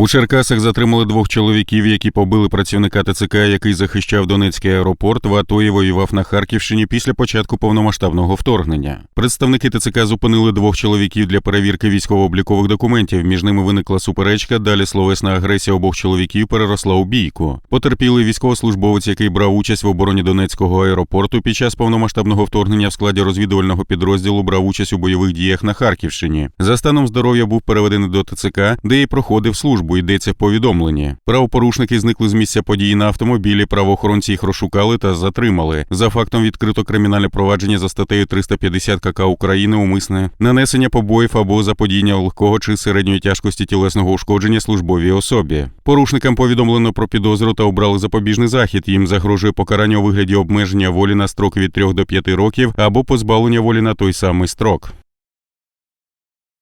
У Черкасах затримали двох чоловіків, які побили працівника ТЦК, який захищав Донецький аеропорт в АТО і воював на Харківщині після початку повномасштабного вторгнення. Представники ТЦК зупинили двох чоловіків для перевірки військово-облікових документів. Між ними виникла суперечка. Далі словесна агресія обох чоловіків переросла у бійку. Потерпілий військовослужбовець, який брав участь в обороні Донецького аеропорту під час повномасштабного вторгнення в складі розвідувального підрозділу брав участь у бойових діях на Харківщині. За станом здоров'я був переведений до ТЦК, де й проходив службу. Йдеться в повідомленні. Правопорушники зникли з місця події на автомобілі. Правоохоронці їх розшукали та затримали. За фактом відкрито кримінальне провадження за статтею 350 КК України умисне нанесення побоїв або заподіяння легкого чи середньої тяжкості тілесного ушкодження службовій особі. Порушникам повідомлено про підозру та обрали запобіжний захід. Їм загрожує покарання у вигляді обмеження волі на строк від 3 до 5 років або позбавлення волі на той самий строк.